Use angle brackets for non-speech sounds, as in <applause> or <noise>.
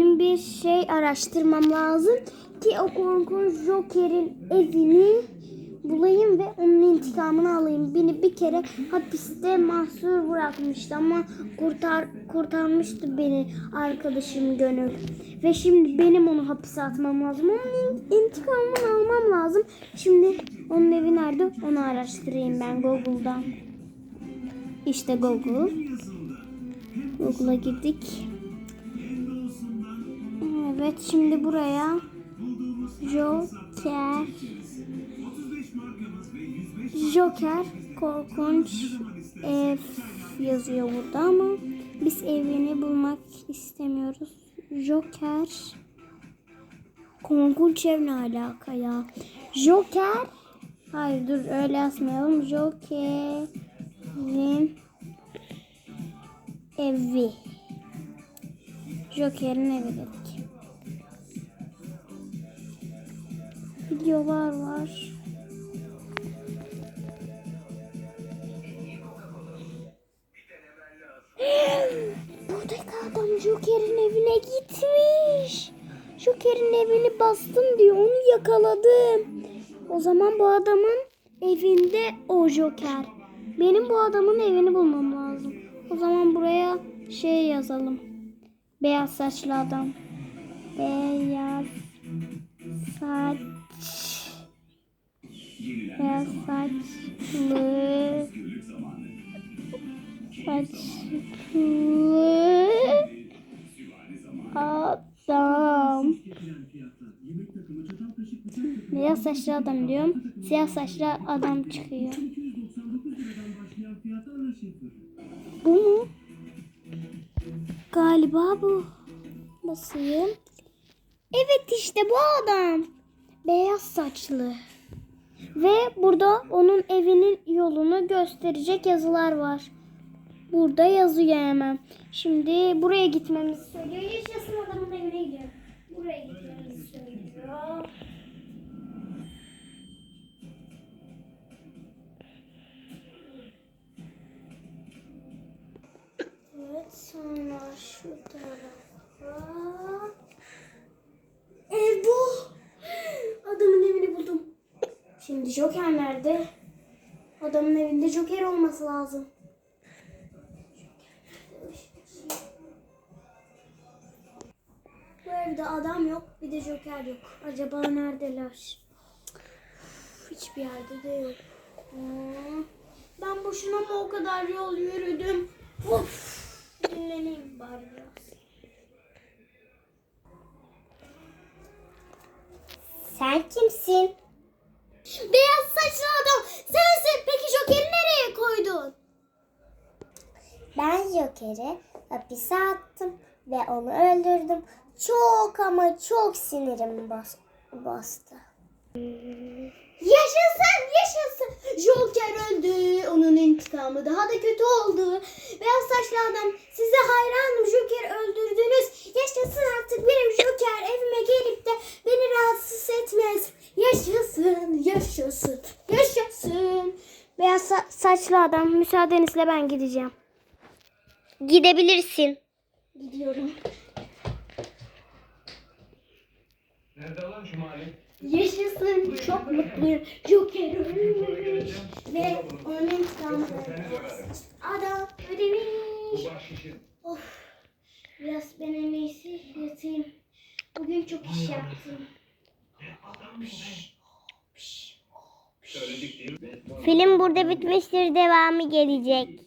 Benim bir şey araştırmam lazım ki o korkunç Joker'in evini bulayım ve onun intikamını alayım. Beni bir kere hapiste mahsur bırakmıştı ama kurtar kurtarmıştı beni arkadaşım Gönül. Ve şimdi benim onu hapise atmam lazım. Onun in- intikamını almam lazım. Şimdi onun evi nerede? Onu araştırayım ben Google'dan. İşte Google. Google'a girdik. Evet şimdi buraya Joker Joker korkunç ev yazıyor burada ama biz evini bulmak istemiyoruz. Joker korkunç ev ne alaka ya? Joker Hayır dur öyle yazmayalım. Joker'in evi. Joker'in evi dedik. Videolar var. <gasps> Buradaki adam Joker'in evine gitmiş. Joker'in evini bastım diyor. Onu yakaladım. O zaman bu adamın evinde o Joker. Benim bu adamın evini bulmam lazım. O zaman buraya şey yazalım. Beyaz saçlı adam. Beyaz saç beyaz saçlı saçlı adam. beyaz saçlı adam diyorum. Siyah saçlı adam çıkıyor. Bu mu? Galiba bu. Basayım. Evet işte bu adam. Beyaz saçlı ve burada onun evinin yolunu gösterecek yazılar var. Burada yazıyor hemen. Şimdi buraya gitmemizi söylüyor. Yaşasın adamın evine gidiyor. Buraya gitmemizi söylüyor. Evet sonra şu tarafa. Ev bu. Adamın evini buldum. Şimdi Joker nerede? Adamın evinde Joker olması lazım. Bu evde adam yok, bir de Joker yok. Acaba neredeler? Hiçbir yerde de yok. Ben boşuna mı o kadar yol yürüdüm? Of! Dinleneyim bari biraz. Sen kimsin? Beyaz saçlı adam sensin. Peki Joker'i nereye koydun? Ben Joker'i hapise attım ve onu öldürdüm. Çok ama çok sinirim bas bastı. Yaşasın yaşasın. Joker öldü. Onun intikamı daha da kötü oldu. Beyaz saçlı adam size hayranım. Joker öldürdünüz. Yaşasın artık benim Joker evime gelip de beni rahatsız etmez. Yaşasın yaşasın yaşasın. Beyaz sa- saçlı adam müsaadenizle ben gideceğim. Gidebilirsin. Gidiyorum. Nerede lan şu mahalle? Yaşasın çok mutluyum. Joker ölmüş ve onun intikamını adam ödemiş. Of. Biraz ben en iyisi yatayım. Bugün çok iş yaptım. Film burada bitmiştir. Devamı gelecek.